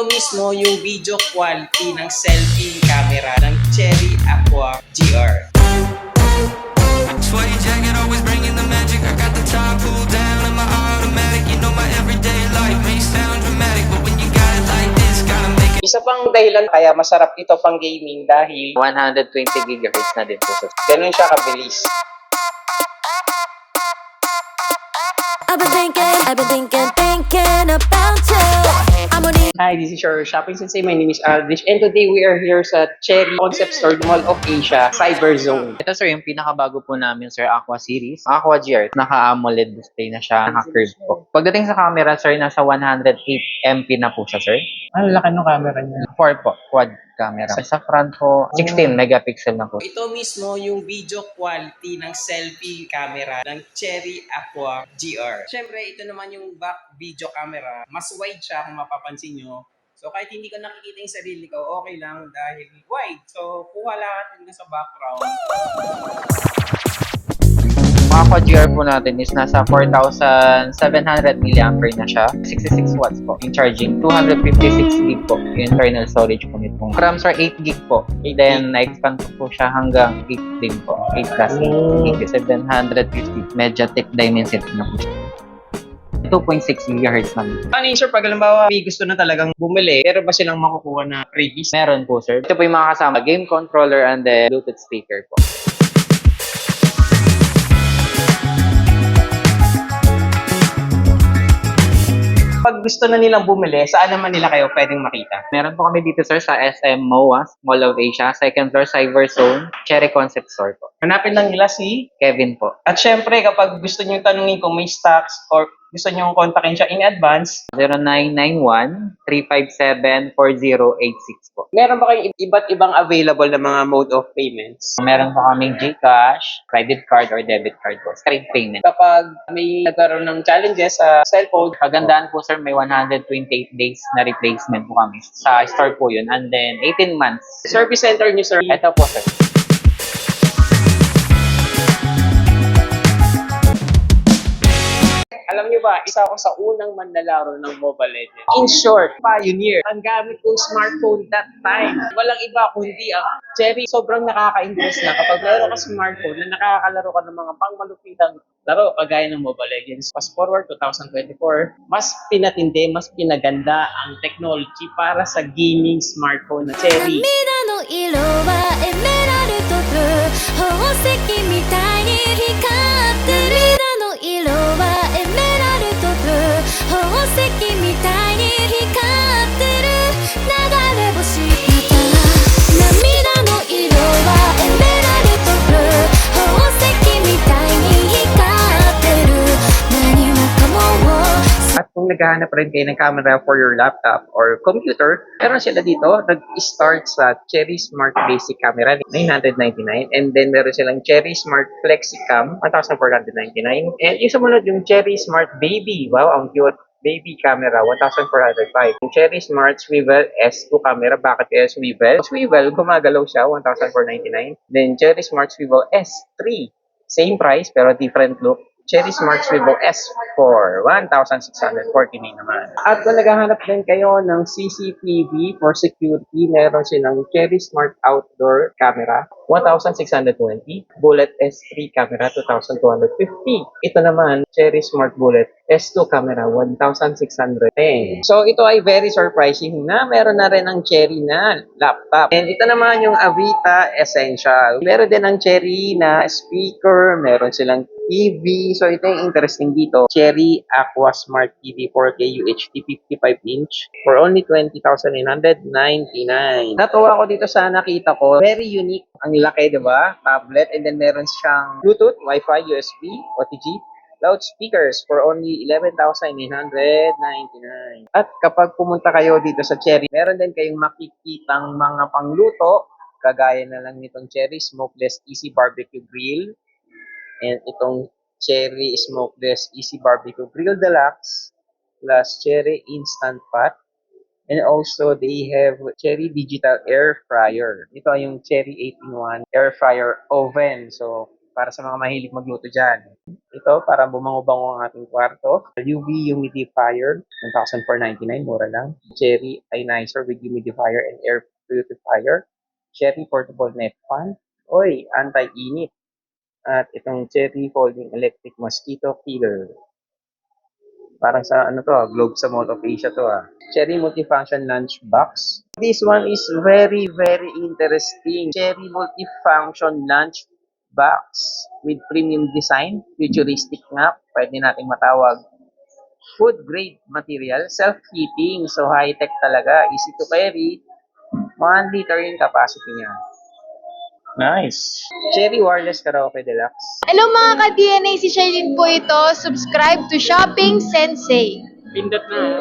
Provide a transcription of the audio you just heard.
Ito mismo yung video quality ng selfie camera ng Cherry Aqua GR. Sweaty jacket, always bringing the magic. I got the top pulled down and my automatic. You know my everyday life may sound dramatic, but when you got it like this, gotta make it. Isa pang dahilan kaya masarap ito pang gaming dahil 120 gigahertz na din po ganun siya kabilis. I've been thinking, I've been thinking, thinking about you. Hi, this is your shopping sensei. My name is Aldrich and today we are here sa Cherry Concept Store Mall of Asia, Cyber Zone. Ito sir, yung pinakabago po namin sir, Aqua Series. Aqua GR, naka-AMOLED display na siya, naka-curve po. Pagdating sa camera sir, nasa 108 MP na po siya sir. Ang laki ng camera niya. 4 po, quad camera. Sa front po, 16 megapixel na po. Ito mismo yung video quality ng selfie camera ng Cherry Aqua GR. Siyempre, ito naman yung back video camera. Mas wide siya kung mapapansin nyo. So, kahit hindi ko nakikita yung sarili ko, okay lang dahil wide. So, kuha lahat yun sa background. Yung Aqua GR po natin is nasa 4,700 mAh na siya. 66 watts po. Yung charging, 256 gig po. Yung internal storage po nito. RAM sir, 8 gig po. Then, na-expand po, po siya hanggang 8 din po. 8 plus 8 750 Mediatek Dimensity na po siya. 2.6 GHz lang. Ano yun, sir? Pag halimbawa, may gusto na talagang bumili, pero ba silang makukuha na freebies? Meron po, sir. Ito po yung mga kasama. Game controller and the Bluetooth speaker po. Pag gusto na nilang bumili, saan naman nila kayo pwedeng makita? Meron po kami dito, sir, sa SM MOA, Mall of Asia, second floor, Cyber Zone, Cherry Concept Store po. Hanapin lang nila si Kevin po. At syempre, kapag gusto nyo tanungin kung may stocks or gusto nyo kontakin siya in advance, 0991-357-4086 po. meron ba kayong iba't ibang available na mga mode of payments? Meron po kaming GCash, credit card, or debit card po. Straight payment. Kapag may nagkaroon ng challenges sa cellphone, Kagandaan po, sir, may 128 days na replacement po kami. Sa store po yun. And then, 18 months. service center nyo, sir, Ito po, sir. ba, isa ako sa unang manlalaro ng Mobile Legends. In short, pioneer. Ang gamit kong smartphone that time, walang iba kundi ang Cherry. Sobrang nakaka-impress na kapag meron ka smartphone na nakakalaro ka ng mga pangmalupitang laro kagaya ng Mobile Legends. Fast forward 2024, mas pinatindi, mas pinaganda ang technology para sa gaming smartphone na Cherry. 涙の色はエメラルドブルー kung naghahanap rin kayo ng camera for your laptop or computer, meron sila dito. Nag-start sa Cherry Smart Basic Camera, 999. And then meron silang Cherry Smart FlexiCam, 1,499. And yung sumunod yung Cherry Smart Baby. Wow, ang cute. Baby camera, 1,405. Yung Cherry Smart Swivel S2 camera, bakit kaya swivel? Swivel, gumagalaw siya, 1,499. Then Cherry Smart Swivel S3, same price pero different look. Cherry Smart Swivel S4, 1,649 naman. At kung naghahanap din kayo ng CCTV for security, meron silang Cherry Smart Outdoor Camera, 1,620. Bullet S3 camera, 2,250. Ito naman, Cherry Smart Bullet S2 camera, 1,610. So, ito ay very surprising na meron na rin ang Cherry na laptop. And ito naman yung Avita Essential. Meron din ang Cherry na speaker, meron silang TV. So, ito yung interesting dito. Cherry Aqua Smart TV 4K UHD 55 inch for only 20,999. Natuwa ako dito sa nakita ko. Very unique. Ang laki, di ba? Tablet. And then meron siyang Bluetooth, Wi-Fi, USB, OTG, loudspeakers for only 11,999. At kapag pumunta kayo dito sa Cherry, meron din kayong makikitang mga pangluto, kagaya na lang nitong Cherry Smokeless Easy Barbecue Grill, and itong Cherry Smokeless Easy Barbecue Grill Deluxe, plus Cherry Instant Pot, and also they have Cherry Digital Air Fryer. Ito yung Cherry 8-in-1 Air Fryer Oven. So, para sa mga mahilig magluto dyan. Ito, para bumango-bango ang ating kwarto. UV humidifier, 1,499, mura lang. Cherry ionizer with humidifier and air purifier. Cherry portable net fan. Oy, anti-init. At itong cherry folding electric mosquito killer. Parang sa ano to, ah, globe sa Mall of Asia to ah. Cherry multifunction lunch box. This one is very, very interesting. Cherry multifunction lunch box with premium design, futuristic nga, pwede nating matawag. Food grade material, self-heating, so high-tech talaga, easy to carry. 1 liter yung capacity niya. Nice. Cherry wireless karaoke deluxe. Hello mga ka-DNA, si Shailene po ito. Subscribe to Shopping Sensei. Pindot na.